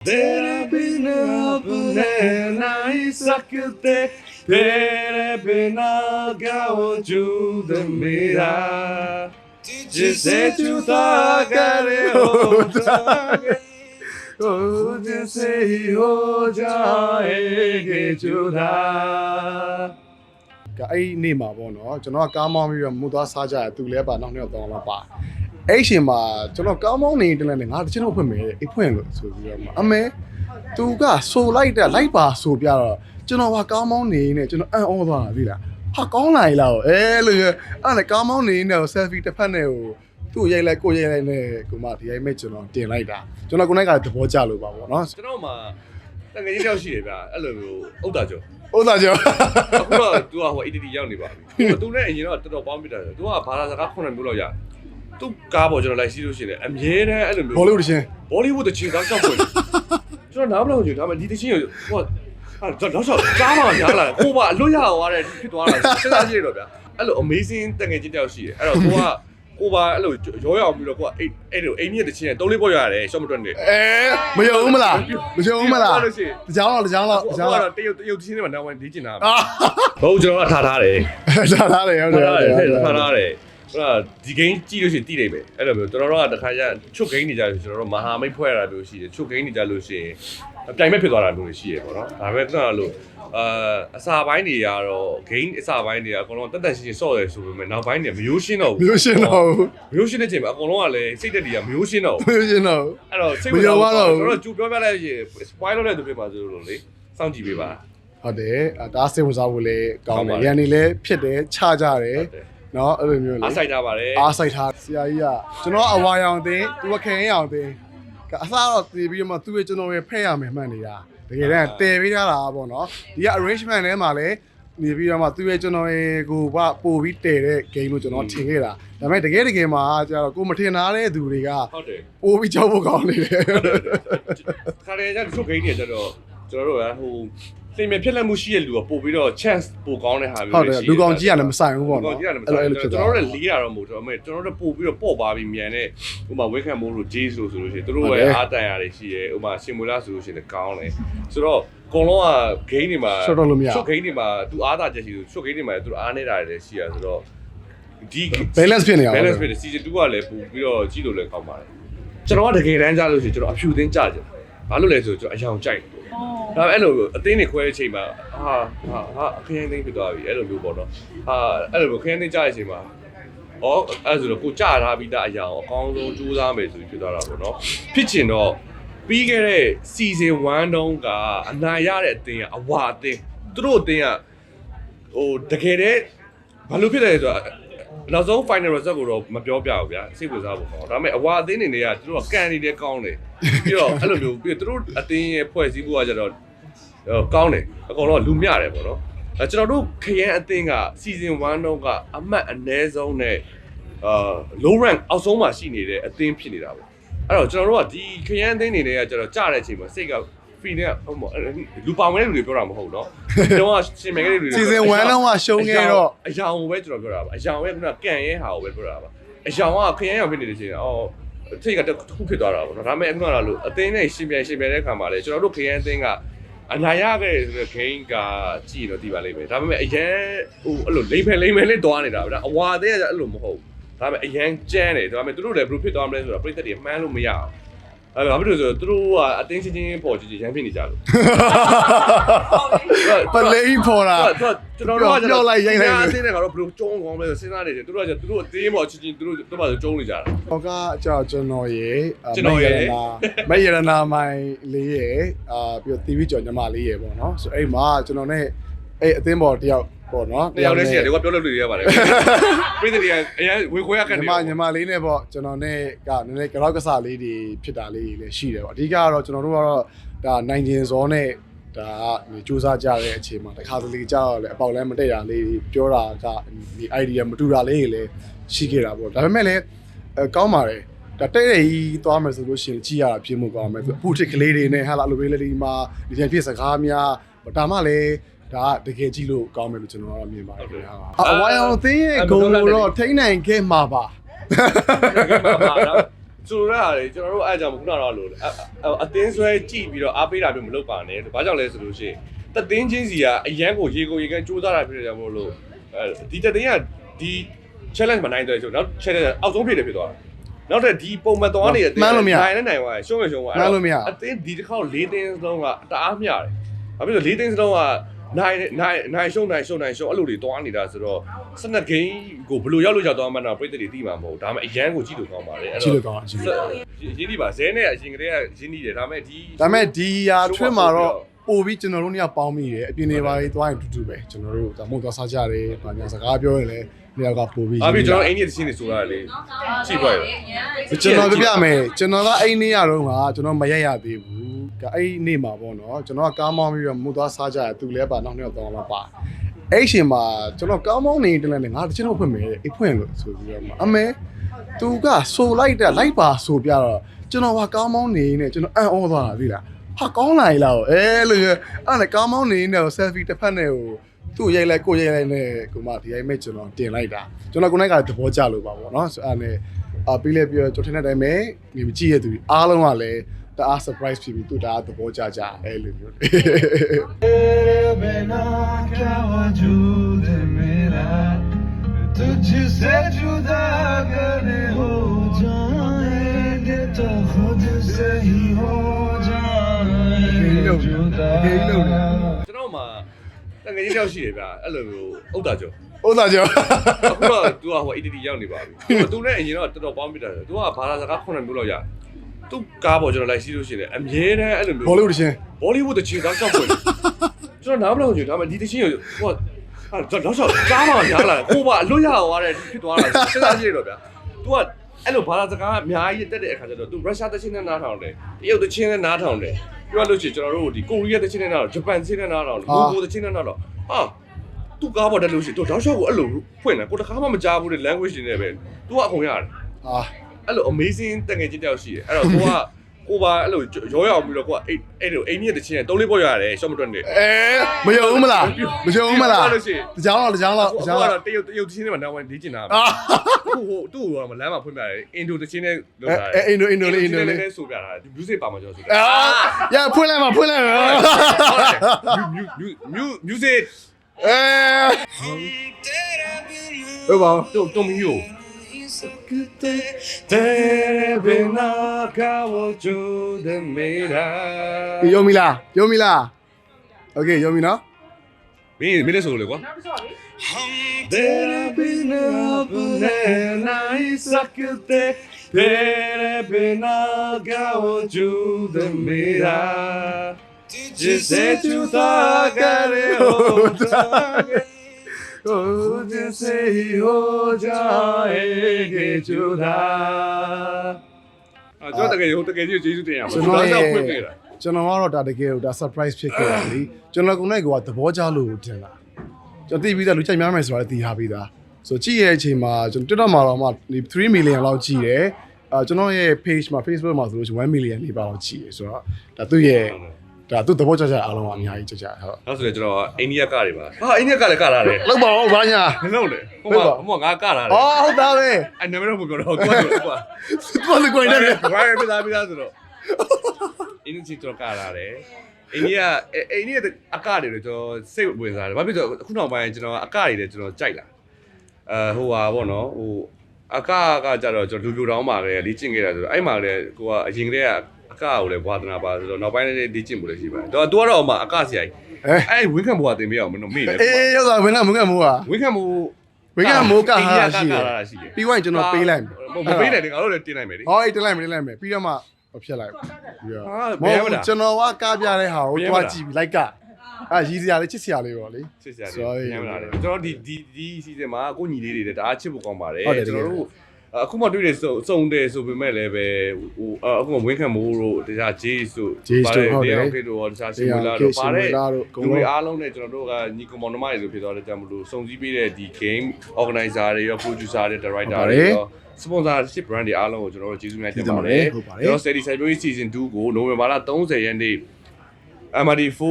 तेरे बिना अपने नहीं सकते तेरे बिना क्या वजूद मेरा जिसे जुदा करे हो जाए तुझसे ही हो जाएंगे जुदा ကအဲ့ဒီနေ့မှာပေါ့နော်ကျွန်တော်ကကားမောင်းပြီးတော့မူသွားစားကြရသူလည်းပါနောက်နှစ်ယောက်တော့မှပါ အဲ့ရှင်မှာကျွန်တော်ကားမောင်းနေတလည်းနဲ့ငါတချင်တော့ဖွင့်မယ်အိတ်ဖွင့်လို့ဆိုပြီးတော့မှအမေသူကဆိုလိုက်တဲ့လိုက်ပါဆိုပြတော့ကျွန်တော်ကကားမောင်းနေနေကျွန်တော်အံ့ဩသွားတာသိလားဟာကောင်းလာရလားအဲလို့အဲ့ဒါကားမောင်းနေနေဆယ်ဖီတစ်ဖက်နဲ့ဟိုသူ့ရိုက်လိုက်ကိုရိုက်လိုက်နဲ့ကိုမဒီရိုက်မဲ့ကျွန်တော်တင်လိုက်တာကျွန်တော်ကိုနိုင်ကသဘောကျလို့ပါပေါ့နော် ကျွန်တော်မှတကယ်ကြီးတယောက်ရှိတယ်ဗျအဲ့လိုမျိုးဥဒ္ဒါကျော် ဥသာကျော် အခုတော့ तू ကဟို ADD ရောက်နေပါပြီ။ तू နဲ့အရင်တော့တော်တော်ပေါင်းပြတာ။ तू ကဘာသာစကား9မျိုးလောက်ရ။ तू ကားပေါ်ကျွန်တော်လိုက်စီးလို့ရှိရင်အမြဲတမ်းအဲ့လိုမျိုးဘောလုံးတချင်းဘောလီဝုဒ်တချင်ကားကောက်ပွင့်။ကျွန်တော်နားမလို့ကြည့်ဒါပေမဲ့ဒီတချင်ကိုဟိုဟာတော့တော့ကားမှညားလာတယ်။ကိုပါအလွတ်ရသွားတယ်ဖြစ်သွားတာစဉ်းစားကြည့်ရတော့ဗျာ။အဲ့လို amazing တကယ်ကြီးတယောက်ရှိတယ်။အဲ့တော့ကိုကကိုပါအဲ့လိုရောရောင်ပြီးတော့ကိုကအဲ့အဲ့လိုအိမ်မြင့်တချင်တုံးလေးပေါ်ရတယ်ရှော့မတွက်နေအဲမယုံဘူးမလားမယုံဘူးမလားလို့ရှိရင်တကြောင်တော့တကြောင်တော့ကိုတကကြောင်တော့တရုတ်တရုတ်တချင်တွေမှာနောက်ဝင်ဒီကျင်တာအာဟုတ်ကျွန်တော်ကထားထားတယ်ဒါသားတယ်ဟုတ်တယ်ထားဟုတ်ထားတတယ် ယ်ထားထားတယ်ဟိုဒီ game ကြည့်လို့ရှိရင်တိနိုင်မယ်အဲ့လိုမျိုးကျွန်တော်တို့ကတခါကျချုပ် game နေကြလို့ကျွန်တော်တို့မဟာမိတ်ဖွဲ့ရတာမျိုးရှိတယ်ချုပ် game နေကြလို့ရှိရင်ပြိုင်မဲ့ဖြစ်သွားတာမျိုးတွေရှိရပေါ့နော်ဒါပေမဲ့ကျွန်တော်လို့အာအစာပိုင်းတွေကတော့ game အစာပိုင်းတွေကအကုန်လုံးတက်တက်ရှင်းရှင်းဆော့တယ်ဆိုပေမဲ့နောက်ပိုင်းတွေမရိုးရှင်းတော့ဘူးမျိုးရှင်းတော့ဘူးမရိုးရှင်းတဲ့ချိန်မှာအကုန်လုံးကလည်းစိတ်သက်တွေကမရိုးရှင်းတော့ဘူးမျိုးရှင်းတော့ဘူးအဲ့တော့စိတ်မရိုးပါတော့ဘူးကျွန်တော်တို့ကြူပြောပြလိုက်ရင် spoil လုပ်တဲ့သူတွေပါဆိုလို့လေစောင့်ကြည့်ပေးပါဟုတ်တယ်အဲဒါစိတ်ဝင်စားဖို့လည်းကောင်းတကောယ်င်းပါတယ်ရန်နေလည်းဖြစ်တယ်ခြကြတယ်ဟုတ်တယ် เนาะအဲ့လိုမျိုးလေ အားဆိုင်ထားပါတယ် အားစိုက်ထားဆရာကြီးကကျွန်တော်အဝါရောင်တင်သူကခင်ရင်အောင်တင်ကအစားတော့တည်ပြီးတော့မှသူ့ရဲ့ကျွန်တော်ရဲ့ဖဲ့ရမယ်မှန်နေတာတကယ်တမ်းတည်ပေးထားတာပေါ့နော်ဒီက arrangement ထဲမှာလည်းနေပြီးတော့မှသူ့ရဲ့ကျွန်တော်ရဲ့ကိုကပို့ပြီးတည်တဲ့ game လို့ကျွန်တော်ထင်ခဲ့တာဒါပေမဲ့တကယ်တကယ်မှာကျတော့ကိုမထင်ထားတဲ့သူတွေက ဟုတ်တယ် ပို့ပြီးကြောက်ဖို့ကောင်းနေတယ် ခါရဲကျချုပ်ဂိမ်းနေကြတော့ကျွန်တော်တို့ကဟို စိတ်မဖြစ်လက်မှုရှိတဲ့လူကပို့ပြီးတော့ chance ပိုကောင်းတဲ့ဟာမျိုးဟုတ်တွေတယ်ရှိလူကောင်ကြီးကလည်းမဆိုင်ဘူးပေါ့လူကောနော်င်းကြီးကလည်းမအဲ့ဆိုင်လိုဘူးဖြစ်ကျွန်သွားတော်တို့လည်းလေးရတော့မဟုတ်တော့အမေကျွန်တော်တို့ပို့ပြီးတော့ပေါ့ပါပြီးမြန်တဲ့ဥပမာဝက်ခံမိုးလို့ Jays လို့ဆိုလို့ရှိရင်တို့ရဲ့အားတန်ရတယ်ရှိရဲဥပမာရှင်မူလာဆိုလို့ရှိရင်လည်းကောင်းတယ်ဆိုတော့အကုန်လုံးက game တွေမှာရှော့တော့လို့မရရှော့ game တွေမှာသူအားသာချက်ရှိသူရှော့ game တွေမှာသူအားနေတာတွေလည်းရှိရဆိုတော့ဒီ balance ဖြစ်နေအောင် balance ဖြစ်တယ် season 2ကလည်းပို့ပြီးတော့ကြည့်လို့လည်းကောင်းပါတယ်ကျွန်တော်ကတကယ်တမ်းကြားလို့ရှိရင်ကျွန်တော်အဖြူသင်းကြကြတယ်ဘာလို့လဲဆိုတော့ကျွန်တော်အယောင်ကြိုက်တယ် ဒါပေမဲ့အဲ့လိုအသင်းတွေခွဲတဲ့အချိန်မှာဟာဟာဟာအခင်းသိမ်းဖြစ်သွားပြီအဲ့လိုမျိုးပေါ့နော်ဟာအဲ့လိုမျိုးခင်းသိမ်းကြတဲ့အချိန်မှာဩအဲ့ဆိုတော့ကိုကြာထားပြီးသားအရာကိုအကောင်းဆုံးကြိုးစားမယ်ဆိုပြီးဖြစ်သွားတာပေါ့နော်ဖြစ်ချင်တော့ပြီးခဲ့တဲ့ season 1တုန်းကအနိုင်ရတဲ့အသင်းကအဝါအသင်းသူတို့အသင်းကဟိုတကယ်တည်းဘာလို့ဖြစ်လဲဆိုတော့ နောက်ဆုံး final result ကိုတော့မပြောပြဘူးဗျာစိတ်ဝင်စားဖို့ပေါ့ဒါပေမဲ့အဝါအသင်းနေတွေကသူတို့ကကန်နေတယ်ကောင်းတယ်ပြီးတော့အဲ့လိုမျိုးပြီးတော့သူတို့အသင်းရဲ့ဖွဲ့စည်းမှုကကြတော့ဟိုကောင်းတယ်အကောင်တော့လူမျှတယ်ပေါ့နော်အဲကျွန်တော်တို့ခရမ်းအသင်းက season 1တုန်းကအမှတ်အနည်းဆုံးနဲ့အာ low rank အောက်ဆုံးမှာရှိနေတဲ့အသင်းဖြစ်နေတာပေါ့အဲ့တော့ကျွန်တော်တို့ကဒီခရမ်းအသင်းနေတွေကကျတော့ကြားတဲ့အချိန်မှာစိတ်က feel နဲ့ဟိုမလူပါဝင်တဲ့လူတွေပြောတာမဟုတ်တော့ဒီတော့ရှင်မယ်ကလေးတွေ season 1လုံးကရှုံးခဲ့တော့အယောင်ကိုပဲကျွန်တော်ပြောတာပါအယောင်ရဲ့ခုနကန်ရဲဟာကိုပဲပြောတာပါအယောင်ကခရမ်းရောင်ဖြစ်နေတဲ့အချိန်အော်ထိတ်ကတစ်ခုဖြစ်သွားတာပေါ့နော်ဒါပေမဲ့အခုကတော့လို့အသင်းနဲ့ရှင်ပြန်ရှင်ပြန်တဲ့ခါမှာလေကျွန်တော်တို့ခရမ်းအသင်းကအနာရခဲ့ဆိုတဲ့ game ကကြည့်တော့ဒီပါလိမ့်မယ်ဒါပေမဲ့အရန်ဟိုအဲ့လိုလိမ့်ဖယ်လိမ့်မယ်လေးတွားနေတာဗျာအဝါသေးကအဲ့လိုမဟုတ်ဘူးဒါပေမဲ့အရန်ကျန်းတယ်ဒါပေမဲ့သူတို့လည်းဘယ်လိုဖြစ်သွားမလဲဆိုတော့ပြိတ္တတွေမှန်းလို့မရအောင် အဲ့ဒါဘာဖြစ်လို့ဆိုတော့သူတို့ကအတင်းချင်းချင်းပေါ်ကြည့်ကြည့်ရမ်းဖြစ်နေကြလို့ပလေးဖော်တာသူကကျွန်တော်တို့ကပြောလိုက်ရိုက်လိုက်အတင်းနဲ့ကတော့ဘယ်လိုကျုံးကောင်းလဲဆိုစဉ်းစားနေတယ်သူတို့ကသူတို့အတင်းပေါ်ချင်းချင်းသူတို့တို့ပါဆိုကျုံးနေကြတာဟောကကြောက်ကျွန်တော်ရေအာကျွန်တော်ရေမယရနာမိုင်လေးရေအာပြီးတော့ TV ကြော်ညီမလေးရေပေါ့နော်ဆိုအဲ့မှာကျွန်တော်နဲ့အဲ့အသင်းပေါ်တယောက် ပေါ့နော်တယောက်လေးရှိတယ်ဒီကပြောလို့လူတွေရပါတယ်ပြိတ္တတွေကအရင်ဝေခွဲရခက်ညီနေမညီမလေးနဲ့ပေါ့ကျွန်တော်နဲ့ကနည်းနည်းကြောက်ကစားလေးတွေဖြစ်တာလေးတွေလည်းရှိတယ်ပေါ့အဓိကကတော့ကျွန်တော်တို့ကတော့ဒါနိုင်ကျင်စောနဲ့ဒါကနေစူးစမ်းကြတဲ့အချိန်မှာတစ်ခါတလေကြောက်ရလဲအပေါက်လဲမတက်ရလေးပြောတာကဒီ idea မတူတာလေးတွေလည်းရှိခဲ့တာပေါ့ဒါပေမဲ့လည်းအဲကောင်းပါတယ်ဒါတဲ့ရကြီးသွားမယ်ဆိုလို့ရှိရင်ကြည့်ရတာပြင်းမှုကောင်းမယ်ဆိုအပူထစ်ကလေးတွေနဲ့ဟာလာလိုပေးလေးဒီမှာဒီချိန်ဖြစ်စကားများဒါမှလည်း ဒါတကယ်ကြည့်လို့ကောင်းမယ်လို့ကျွန်တော်ကတော့မြင်ပါတယ်ခင်ဗျာအဝိုင်းအောင်သင်းရဲ့ဂုံလို့တော့ထိန်းနိုင်ခဲ့မှာပါကဲမှာပါတော့ဆိုတော့လေကျွန်တော်တို့အဲ့အကြောင်းခုနကတော့လို့အတင်းဆွဲကြည့်ပြီးတော့အားပေးတာမျိုးမလုပ်ပါနဲ့ဘာကြောင့်လဲဆိုလို့ရှိရင်တသင်းချင်းစီကအရန်ကိုရေကိုရေကန်စူးစမ်းတာဖြစ်နေကြမို့လို့အဲဒီတသင်းကဒီ challenge မနိုင်တဲ့ဆိုတော့နောက် challenge အောက်ဆုံးဖြစ်တယ်ဖြစ်သွားတာနောက်ထပ်ဒီပုံမှန်သွားနေတဲ့နိုင်နဲ့နိုင်သွားရှုံးရရှုံးသွားအတင်းဒီတစ်ခေါက်၄တင်းစလုံးကတအားမျှတယ်ဘာဖြစ်လို့၄တင်းစလုံးက နိုင်နိုင်နိုင်ရှုံးနိုင်ရှုံးနိုင်ရှုံးအဲ့လိုတွေတွားနေတာဆိုတော့စနက်ဂိမ်းကိုဘယ်လိုရောက်လို့ရောက်သွားမှန်းတော့ပြည့်တဲ့တွေသိမှာမဟုတ်ဒါပေမဲ့အရန်ကိုကြည့်လို့ကောင်းပါတယ်အဲ့ကြည့်တော့လို့ကောင်းကြည့်လို့ရင်းနှီးပါဇဲနဲ့အရင်ကတည်းကရင်းနှီးတယ်ဒါပေမဲ့ဒီဒါပေမဲ့ဒီဟာထွင်းမှာတော့ပို့ပြီးကျွန်တော်တို့ညပေါင်းမိတယ်အပြင်နေပါလေးသွားရင်တူတူပဲကျွန်တော်တို့ဒါမို့သွားစားကြတယ်။ဘာညာစကားပြောရင်လည်းနေရာကပို့ပြီးအားပြီးကျွန်တော်အိမ်ကြီးတစ်ချင်းနေဆိုတာလေကြည့်ပါရောကျွန်တော်ပြပြမယ်ကျွန်တော်ကအဲ့နေ့ရတော့ကကျွန်တော်မရက်ရသေးဘူး။ ကအဲ့နေ့မှာပေါ့နော်ကျွန်တော်ကကားမောင်းပြီးတော့မို့သွားစားကြတယ်သူလည်းပါနောက်နှစ်ယောက်တော့မှပါ။အဲ့ရှင်မှာကျွန်တော်ကားမောင်းနေတယ်လည်းငါတချင်းတော့ဖွင့်မယ်အိတ်ဖွင့်လို့ဆိုပြီးတော့အမေသူကဆိုလိုက်တဲ့လိုက်ပါဆိုပြတော့ကျွန်တော်ကကားမောင်းနေနေကျွန်တော်အံ့ဩသွားတာသိလား။ဟာကောင်းလာလားအဲလို့အဲ့ဒါကားမောင်းနေနေ selfie တစ်ဖက်နဲ့ဟိုသူ့ရိုက်လိုက်ကိုရိုက်လိုက်နဲ့ကိုမဒီအိမ်မဲ့ကျွန်တော်တင်လိုက်တာကျွန်တော်ကိုနိုင်ကသဘောကျလို့ပါပေါ့နော်ဆိုအဲ့နဲ့အာပြီးလဲပြောကျွန်တော်ထင်တဲ့အတိုင်းပဲဒီမကြည့်ရသူအားလုံးကလည်း တအား surprise ဖြစ်ပြီးသူတအားသဘောကျကြအဲ့လိုမျိုး बिना क्या वजूद मेरा तुझसे जुदा अगर हो जाएंगे तो खुद से ही हो जाएंगे जुदा ကျွန်တော်မှတငယ်ချင်းတယောက်ရှိတယ်ဗျအဲ့လိုမျိုးဥဒ္ဒါကျော် ဥသာကျော် အခုတော့ तू ကဟို EDD ရောက်နေပါပြီ။ तू နဲ့အရင်တော့တော်တော်ပေါင်းပြတာ။ तू ကဘာသာစကား9မျိုးလောက်ရတယ်။ तू ကားပေါ်ကျွန်တော်လိုက်စီးလို့ရှိတယ်အမြဲတမ်းအဲ့လိုမျိုး ဘောလုံးတချင်း ဘောလီဝုဒ်တချင်တောက်ချောက်ပွင့်ကျွန်တော်နားမလို့ကြည့်ဒါပေမဲ့ဒီတချင်ကိုဟိုဟာတော့ချောက်ကားမှညားလာကိုပါအလွတ်ရသွားတဲ့ဖြစ်သွားတာစဉ်းစားကြည့်ရတော့ဗျာ तू ကအဲ့လိုဘာသာစကားအများကြီးတက်တဲ့အခါကျတော့ तू ရုရှားတချင်နဲ့နားထောင်တယ်တရုတ်တချင်နဲ့နားထောင်တယ်ပြောလို့ရှိရင်ကျွန်တော်တို့ဒီကိုရီးယားတချင်နဲ့နားထောင်ဂျပန်တချင်နဲ့နားထောင်လူကိုတချင်နဲ့နားထောင်ဟာ तू ကားပေါ်တက်လို့ရှိရင် तू တောက်ချောက်ကိုအဲ့လိုဖွင့်တယ်ကိုတခါမှမကြားဘူးတဲ့ language တွေနဲ့ပဲ तू ကအကုန်ရတယ် အာ အဲ့လို amazing တငယ်ချင်းတယောက်ရှိတယ်အဲ့တော့ကိုကကိုပါအဲ့လိုရောရအောင်ပြီးတော့ကိုကအဲ့အဲ့လိုအိမ်ကြီးတစ်ချင်းနဲ့တုံးလေးပေါ်ရတယ်ရှော့မတွက်နေအဲမယုံဘူးမလားမယုံဘူးမလားလို့ရှိရင်တကြောင်တော့တကြောင်တော့တကိုကြောင်ကတော့တရုတ်တရုတ်တစ်ချင်းနဲ့မှနောက်ဝင်လေ့ကျင်တာအာဟိုဟိုသူ့ကိုလမ်းမှာဖွင့်ပြတယ်အင်ဒိုတစ်ချင်းနဲ့လုပ်တာအဲအင်ဒိုအင်ဒိုလေးအင်ဒိုလေးဆိုပြတာဒီ music ပါမှာကျွန်တော်ဆိုပြအာရဖွင့်လိုက်မှာဖွင့်လိုက်မှာ music အဲဟုတ်ပါတုံတုံမီယို debe no acabo yo de mirar. ယုံပြီလားယုံပြီလားโอเคယုံပြီနော် မင်းမင်းလည်းဆိုလို့လေကွာ Debe no poner naisa que te debe no acabo yo de mirar. Dice tu tagareo. 고진세 호자에게 주다 아, 저 되게 요 되게 지금 제주 때 야. 저는 요ကျွန်တော်ကတော့ဒါတကယ်ကိုဒါ surprise ဖြစ်ခဲ့တာလीကျွန်တော်ကိုယ်နဲ့ကိုကသဘောကျလို့တင်လာကျွန်တော်သိပြီးသားလူကြိုက်များမယ်ဆိုတာသိထားပြီးသားဆိုကြည့်ရတဲ့အချိန်မှာကျွန်တော် Twitter မှာတော့မှ3 million လောက်ကြည့်တယ်အာကျွန်တော်ရဲ့ page မှာ Facebook မှာဆိုလို့ရှိရင်1 million လေးပါတော့ကြည့်တယ်ဆိုတော့ဒါသူ့ရဲ့ ဒါသူ့သဘောကျကျအားလုံးကအများကြီးကြကြဟုတ်နောက်ဆိုရင်ကျွန်တော်အိန္ဒိယကတွေပါဟာအိန္ဒိယကလည်းကလာတယ်လောက်ပါဦးဘာညာမလုပ်လေဟိုမှာဟိုမှာငါကလာတယ်အော်ဟုတ်သားပဲအဲ့နာမည်တော့မပြောတော့ကွာကွာသူကလည်းကိုင်းတယ်ဘာရပြသားပြသားဆိုတော့အင်းချီတော့ကလာတယ်အိန္ဒိယအိန္ဒိယအကတွေလည်းကျွန်တော်စိတ်ဝင်စားတယ်ဘာဖြစ်လို့အခုနောက်ပိုင်းကျွန်တော်အကတွေလည်းကျွန်တော်ကြိုက်လာအဲဟိုဟာပေါ့နော်ဟိုအကကကြတော့ကျွန်တော်လူလူတောင်းပါလေလေ့ကျင့်ခဲ့တာဆိုတော့အဲ့မှာလည်းကိုကအရင်ကတည်းက အကကိုလည်းဝါသနာပါဆိုတော့နောက်ပိုင်းလည်းလေ့ကျင့်မှုလည်းရှိပါတယ်တော့သူကတော့မှအကဆရာကြီးအဲအဲ့ဝင်းခံဘွားတင်ပြအောင်မလို့မေ့တယ်အေးရောက်တာဝင်ကမဝင်ကမိုးอ่ะဝင်းခံမိုးဝင်ကမိုးကဟာရှိကတယ်လာရှိတယ်ပြီးဝင်ကျွန်တော်ပေးလိုက်မပေးတယ်ငါတို့လည်းတင်လိုက်မယ်လေဟောအေးတင်လိုက်မယ်တင်လိုက်မယ်ပြီးတော့မှဖြတ်လိုက်ပြီးတော့ဟာမဘယ်ဟုတ်မလားကျွန်တော်ကကားပြတဲ့ဟာကိုဘယ်တွားမလားကြည့်ပြီးလိုက်ကအာရည်စရာလေးချစ်စရာလေးပေါ့လေစစ်စရာ Sorry လေးညံလာတယ်ကျွန်တော်ဒီဒီဒီ season မှာကိုညီလေးတွေလည်းတအားချစ်ဖို့ကောင်းပါတယ်ဟုတ်တယ်ကျွန်တော်တို့ အခုမှတွေ့တယ်စုံစုံတယ်ဆိုပေမဲ့လည်းပဲဟိုအခုမှဝင်းခံမိုးတို့တခြား Jace တို့ Jace တို့ဟုတ်တယ်ခေတို့တခြားစီမလာတို့ရှင်ပါဝတဲ့လာတို့အကုန်လူတွေလုံးအားလုံးနဲ့ကျွန်တော်တို့ကညီကောင်မောင်နှမတွေဆိုဖြစ်သွားတဲ့ကြောင့်မလို့စုံစည်းပေးတဲ့ဒီ game organizer တွေရော producer တွေ director တွေရော sponsorship brand တွေအားလုံးကိုကျွန်တော်တို့ကျေးဇူးများတင်ပါတယ်ဟုတ်ပါတယ်ကျွန်တော် Steady Cyber Season 2ကိုနိုဝင်ဘာလ30ရက်နေ့ MRD4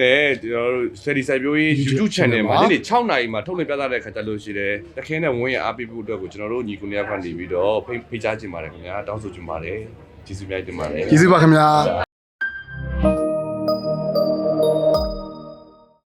နဲ့ကျွန်တော်တို့ Steady စိုက်ပျိုးရေး YouTube channel မှာနေ့နေ့6နာရီမှာထုတ်လွှင့်ပြသတဲ့ခါကြလို့ရှိတယ်တခင်းနဲ့ဝင်းရအားပေးဖို့အတွက်ကိုကျွန်တော်တို့ညီကိုနေရာကနေပြီးတော့ဖိတ်ဖိတ်ကြားချင်ပါတယ်ခင်ဗျာတောင်းဆိုချင်ပါတယ်ကျေးဇူးများတင်ပါတယ်ကျေးဇူးပါခင်ဗျာ